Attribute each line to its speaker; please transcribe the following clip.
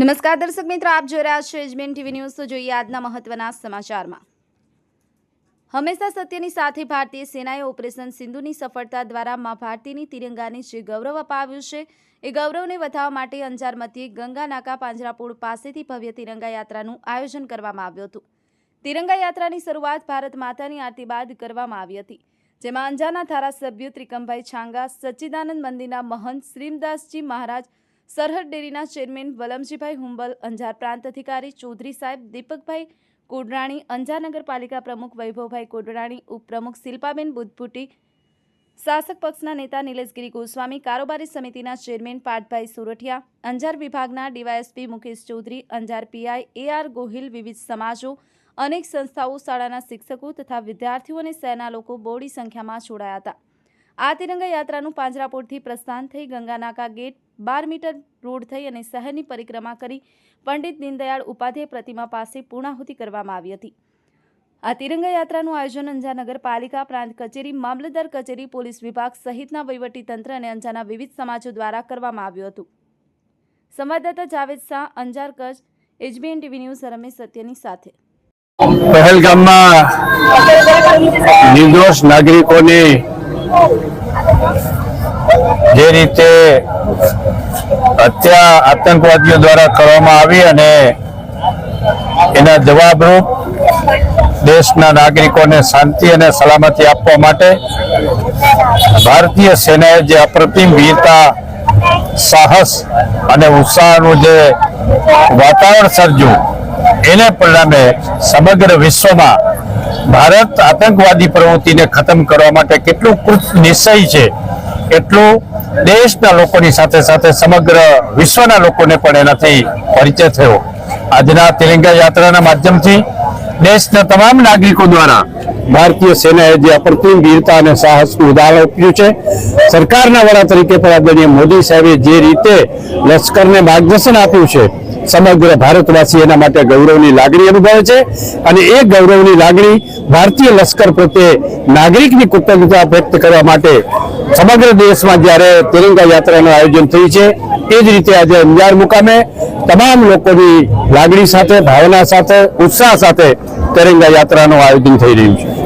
Speaker 1: નમસ્કાર દર્શક મિત્રો, આપ જોઈ રહ્યા છો એજમેન ટીવી ન્યૂઝ. તો જોઈએ આજના મહત્વના સમાચારમાં. હંમેશા સત્યની સાથે ભારતીય સેનાએ ઓપરેશન સિંધુની સફળતા દ્વારા મા ભારતીની તિરંગાને જે ગૌરવ અપાવ્યું છે, એ ગૌરવને વધાવવા માટે અંજાર મધ્યે ગંગા નાકા પાંજરાપોળ પાસેથી ભવ્ય તિરંગા યાત્રાનું આયોજન કરવામાં આવ્યું હતું. તિરંગા યાત્રાની શરૂઆત ભારત માતાની આરતી બાદ કરવામાં આવી હતી, જેમાં અંજારના ધારાસભ્ય ત્રિકમભાઈ છાંગા, સચ્ચિદાનંદ મંદિરના મહંત શ્રીમદાસજી મહારાજ સરહદ ડેરીના ચેરમેન વલમજીભાઈ હુંબલ, અંજાર પ્રાંત અધિકારી ચૌધરી સાહેબ દીપકભાઈ કોડરાણી, અંજાર નગરપાલિકા પ્રમુખ વૈભવભાઈ કોડરાણી, ઉપપ્રમુખ શિલ્પાબેન બુદપુટી શાસક પક્ષના નેતા નિલેશગીરી ગોસ્વામી, કારોબારી સમિતિના ચેરમેન પાટભાઈ સુરઠિયા, અંજાર વિભાગના DYSP Mukesh Chaudhary, Anjar PI A R Gohil, વિવિધ સમાજો, અનેક સંસ્થાઓ, શાળાના શિક્ષકો તથા વિદ્યાર્થીઓ અને શહેરના લોકો બોડી સંખ્યામાં જોડાયા હતા. આ તિરંગા યાત્રાનું પાંજરાપોળથી પ્રસ્થાન થઈ ગંગાનાકા ગેટ બાર મીટર રોડ થઈ અને શહેરની પરિક્રમા કરી પંડિત દીનદયાળ ઉપાધ્યાય પ્રતિમા પાસે પૂર્ણાહુતિ કરવામાં આવી હતી. આ તિરંગા યાત્રાનું આયોજન અંજા નગરપાલિકા પ્રાંત કચેરી, મામલતદાર કચેરી, પોલીસ વિભાગ સહિતના વહીવટીતંત્ર અને અંજાના વિવિધ સમાજો દ્વારા કરવામાં આવ્યું હતું. સંવાદદાતા Javed Shah, Anjar Kutch, HBN TV news, Ramesh સત્યની સાથે.
Speaker 2: પહેલગામમાં નિર્દોષ નાગરિકોની જે રીતે હત્યા આતંકવાદીઓ દ્વારા કરવામાં આવી અને એના જવાબરૂપ દેશના નાગરિકોને શાંતિ અને સલામતી આપવા માટે ભારતીય સેનાએ જે અપ્રતિમ વીરતા, સાહસ અને ઉત્સાહનું જે વાતાવરણ સર્જ્યું, એને પરિણામે સમગ્ર વિશ્વમાં ભારત આતંકવાદી પ્રવૃત્તિને ખતમ કરવા માટે કેટલું કૃત નિશ્ચય છે એટલું દેશના લોકોની સાથે સાથે સમગ્ર વિશ્વના લોકોને પણ એનાથી પરિચય થયો. આજના તેલંગા યાત્રાના માધ્યમથી દેશના તમામ નાગરિકો દ્વારા ભારતીય સેનાએ જે અપ્રતિમ વીરતા અને સાહસનું ઉદાહરણ આપ્યું છે. સરકારના વડા તરીકે પણ આદરણીય મોદી સાહેબે જે રીતે લશ્કરને માર્ગદર્શન આપ્યું છે, સમગ્ર ભારતવાસી એના માટે ગૌરવની લાગણી અનુભવે છે અને એ ગૌરવની લાગણી ભારતીય લશ્કર પ્રત્યે નાગરિકની કૃતજ્ઞતા વ્યક્ત કરવા માટે સમગ્ર દેશમાં જ્યારે તિરંગા યાત્રાનું આયોજન થયું છે એ જ રીતે આજે અંજાર મુકામે તમામ લોકોની લાગણી સાથે, ભાવના સાથે, ઉત્સાહ સાથે તરંગા યાત્રાનું આયોજન થઈ રહ્યું છે.